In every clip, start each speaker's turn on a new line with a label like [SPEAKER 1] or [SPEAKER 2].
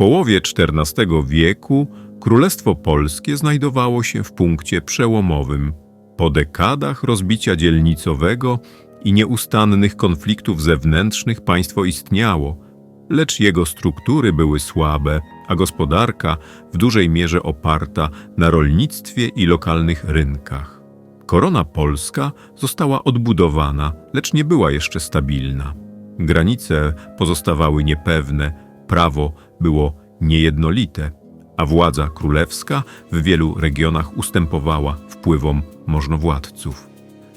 [SPEAKER 1] połowie XIV wieku Królestwo Polskie znajdowało się w punkcie przełomowym. Po dekadach rozbicia dzielnicowego i nieustannych konfliktów zewnętrznych państwo istniało, lecz jego struktury były słabe, a gospodarka w dużej mierze oparta na rolnictwie i lokalnych rynkach. Korona polska została odbudowana, lecz nie była jeszcze stabilna. Granice pozostawały niepewne, prawo było niejednolite, a władza królewska w wielu regionach ustępowała wpływom możnowładców.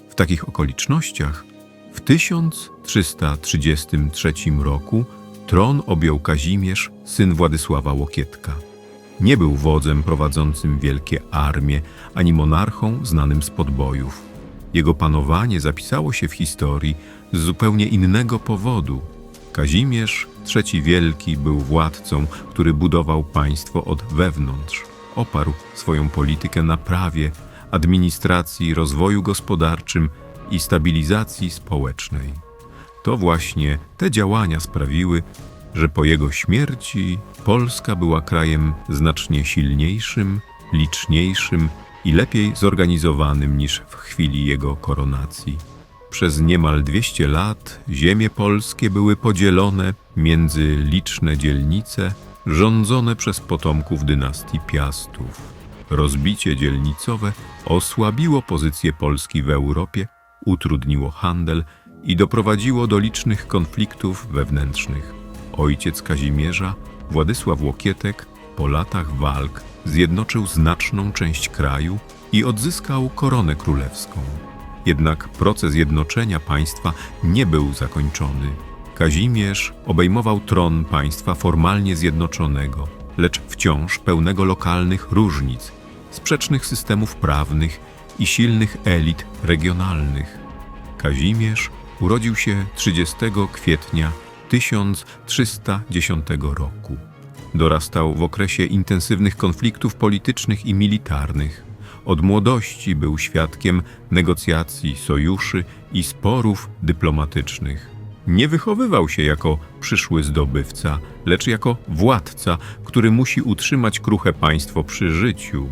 [SPEAKER 1] W takich okolicznościach w 1333 roku tron objął Kazimierz, syn Władysława Łokietka. Nie był wodzem prowadzącym wielkie armie, ani monarchą znanym z podbojów. Jego panowanie zapisało się w historii z zupełnie innego powodu. Kazimierz III Wielki był władcą, który budował państwo od wewnątrz. Oparł swoją politykę na prawie, administracji, rozwoju gospodarczym i stabilizacji społecznej. To właśnie te działania sprawiły, że po jego śmierci Polska była krajem znacznie silniejszym, liczniejszym i lepiej zorganizowanym niż w chwili jego koronacji. Przez niemal 200 lat ziemie polskie były podzielone między liczne dzielnice rządzone przez potomków dynastii Piastów. Rozbicie dzielnicowe osłabiło pozycję Polski w Europie, utrudniło handel i doprowadziło do licznych konfliktów wewnętrznych. Ojciec Kazimierza, Władysław Łokietek, po latach walk zjednoczył znaczną część kraju i odzyskał koronę królewską. Jednak proces jednoczenia państwa nie był zakończony. Kazimierz obejmował tron państwa formalnie zjednoczonego, lecz wciąż pełnego lokalnych różnic, sprzecznych systemów prawnych i silnych elit regionalnych. Kazimierz urodził się 30 kwietnia 1310 roku. Dorastał w okresie intensywnych konfliktów politycznych i militarnych. Od młodości był świadkiem negocjacji, sojuszy i sporów dyplomatycznych. Nie wychowywał się jako przyszły zdobywca, lecz jako władca, który musi utrzymać kruche państwo przy życiu.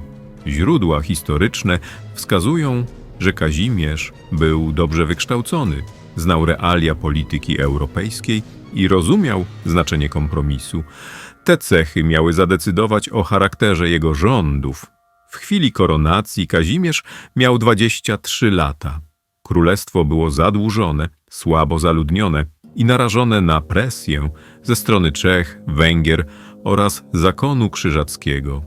[SPEAKER 1] Źródła historyczne wskazują, że Kazimierz był dobrze wykształcony, znał realia polityki europejskiej i rozumiał znaczenie kompromisu. Te cechy miały zadecydować o charakterze jego rządów. W chwili koronacji Kazimierz miał 23 lata. Królestwo było zadłużone, słabo zaludnione i narażone na presję ze strony Czech, Węgier oraz zakonu krzyżackiego.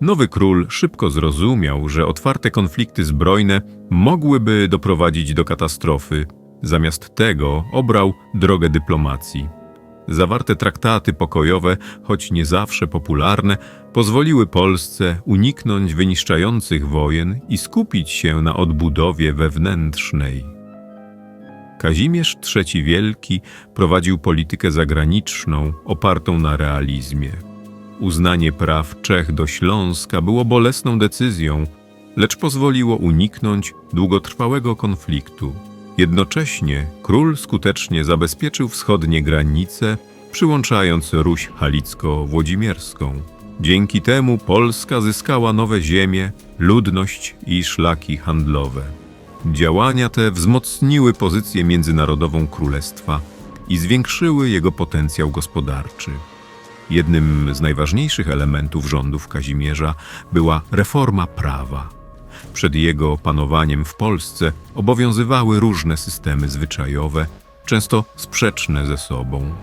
[SPEAKER 1] Nowy król szybko zrozumiał, że otwarte konflikty zbrojne mogłyby doprowadzić do katastrofy. Zamiast tego obrał drogę dyplomacji. Zawarte traktaty pokojowe, choć nie zawsze popularne, pozwoliły Polsce uniknąć wyniszczających wojen i skupić się na odbudowie wewnętrznej. Kazimierz III Wielki prowadził politykę zagraniczną opartą na realizmie. Uznanie praw Czech do Śląska było bolesną decyzją, lecz pozwoliło uniknąć długotrwałego konfliktu. Jednocześnie król skutecznie zabezpieczył wschodnie granice, przyłączając Ruś Halicko-Włodzimierską. Dzięki temu Polska zyskała nowe ziemie, ludność i szlaki handlowe. Działania te wzmocniły pozycję międzynarodową królestwa i zwiększyły jego potencjał gospodarczy. Jednym z najważniejszych elementów rządów Kazimierza była reforma prawa. Przed jego panowaniem w Polsce obowiązywały różne systemy zwyczajowe, często sprzeczne ze sobą.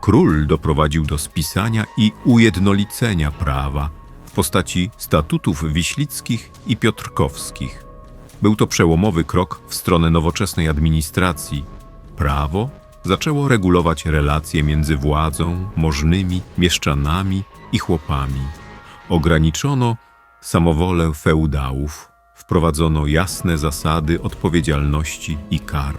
[SPEAKER 1] Król doprowadził do spisania i ujednolicenia prawa w postaci statutów wiślickich i piotrkowskich. Był to przełomowy krok w stronę nowoczesnej administracji. Prawo zaczęło regulować relacje między władzą, możnymi, mieszczanami i chłopami. Ograniczono samowolę feudałów, wprowadzono jasne zasady odpowiedzialności i kar.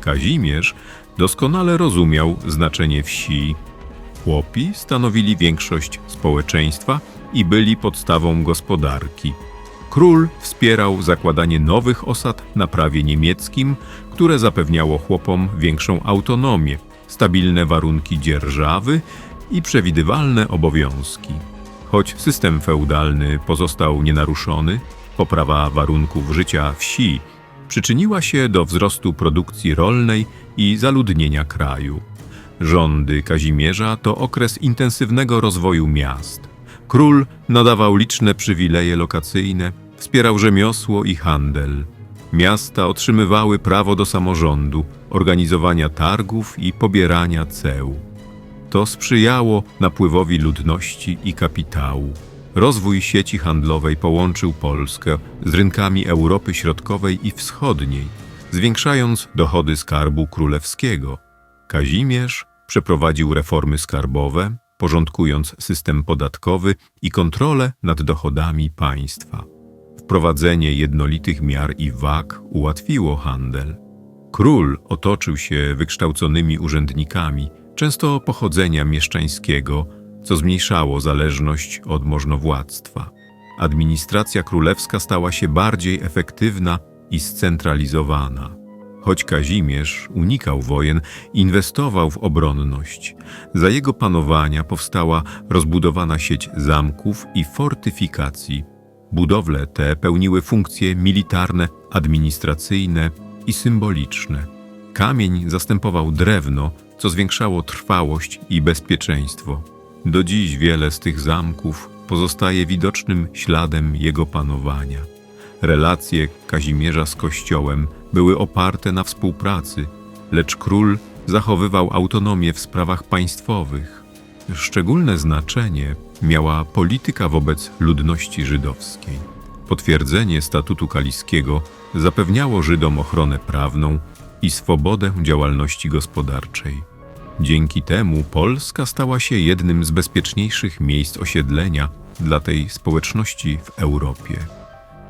[SPEAKER 1] Kazimierz doskonale rozumiał znaczenie wsi. Chłopi stanowili większość społeczeństwa i byli podstawą gospodarki. Król wspierał zakładanie nowych osad na prawie niemieckim, które zapewniało chłopom większą autonomię, stabilne warunki dzierżawy i przewidywalne obowiązki. Choć system feudalny pozostał nienaruszony, poprawa warunków życia wsi przyczyniła się do wzrostu produkcji rolnej i zaludnienia kraju. Rządy Kazimierza to okres intensywnego rozwoju miast. Król nadawał liczne przywileje lokacyjne, wspierał rzemiosło i handel. Miasta otrzymywały prawo do samorządu, organizowania targów i pobierania ceł. To sprzyjało napływowi ludności i kapitału. Rozwój sieci handlowej połączył Polskę z rynkami Europy Środkowej i Wschodniej, zwiększając dochody skarbu królewskiego. Kazimierz przeprowadził reformy skarbowe, porządkując system podatkowy i kontrolę nad dochodami państwa. Wprowadzenie jednolitych miar i wag ułatwiło handel. Król otoczył się wykształconymi urzędnikami, często pochodzenia mieszczańskiego, co zmniejszało zależność od możnowładztwa. Administracja królewska stała się bardziej efektywna i scentralizowana. Choć Kazimierz unikał wojen, inwestował w obronność. Za jego panowania powstała rozbudowana sieć zamków i fortyfikacji. Budowle te pełniły funkcje militarne, administracyjne i symboliczne. Kamień zastępował drewno, co zwiększało trwałość i bezpieczeństwo. Do dziś wiele z tych zamków pozostaje widocznym śladem jego panowania. Relacje Kazimierza z Kościołem były oparte na współpracy, lecz król zachowywał autonomię w sprawach państwowych. Szczególne znaczenie miała polityka wobec ludności żydowskiej. Potwierdzenie statutu kaliskiego zapewniało Żydom ochronę prawną i swobodę działalności gospodarczej. Dzięki temu Polska stała się jednym z bezpieczniejszych miejsc osiedlenia dla tej społeczności w Europie.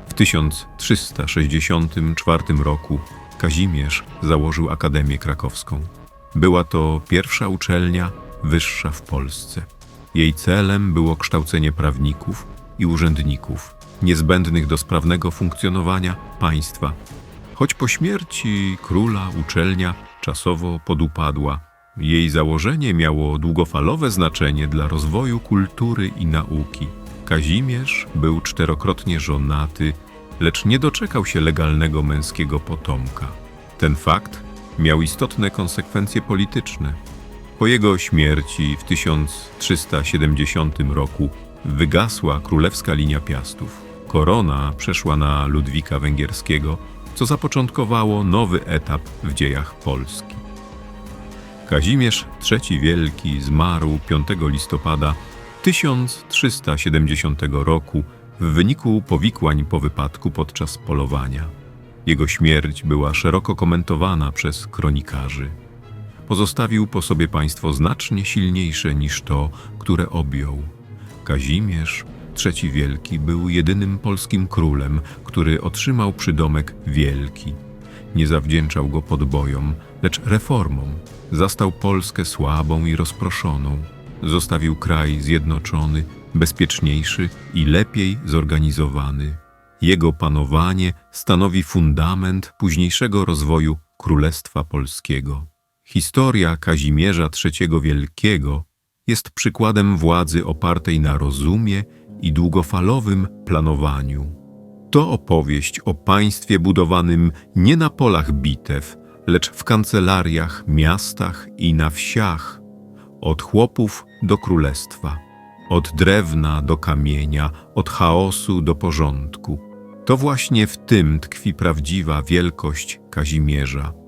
[SPEAKER 1] W 1364 roku Kazimierz założył Akademię Krakowską. Była to pierwsza uczelnia wyższa w Polsce. Jej celem było kształcenie prawników i urzędników niezbędnych do sprawnego funkcjonowania państwa. Choć po śmierci króla uczelnia czasowo podupadła, jej założenie miało długofalowe znaczenie dla rozwoju kultury i nauki. Kazimierz był czterokrotnie żonaty, lecz nie doczekał się legalnego męskiego potomka. Ten fakt miał istotne konsekwencje polityczne. Po jego śmierci w 1370 roku wygasła królewska linia Piastów. Korona przeszła na Ludwika Węgierskiego, co zapoczątkowało nowy etap w dziejach Polski. Kazimierz III Wielki zmarł 5 listopada 1370 roku w wyniku powikłań po wypadku podczas polowania. Jego śmierć była szeroko komentowana przez kronikarzy. Pozostawił po sobie państwo znacznie silniejsze niż to, które objął. Kazimierz III Wielki był jedynym polskim królem, który otrzymał przydomek Wielki. Nie zawdzięczał go podbojom, lecz reformom. Zastał Polskę słabą i rozproszoną. Zostawił kraj zjednoczony, bezpieczniejszy i lepiej zorganizowany. Jego panowanie stanowi fundament późniejszego rozwoju Królestwa Polskiego. Historia Kazimierza III Wielkiego jest przykładem władzy opartej na rozumie i długofalowym planowaniu. To opowieść o państwie budowanym nie na polach bitew, lecz w kancelariach, miastach i na wsiach, od chłopów do królestwa, od drewna do kamienia, od chaosu do porządku. To właśnie w tym tkwi prawdziwa wielkość Kazimierza.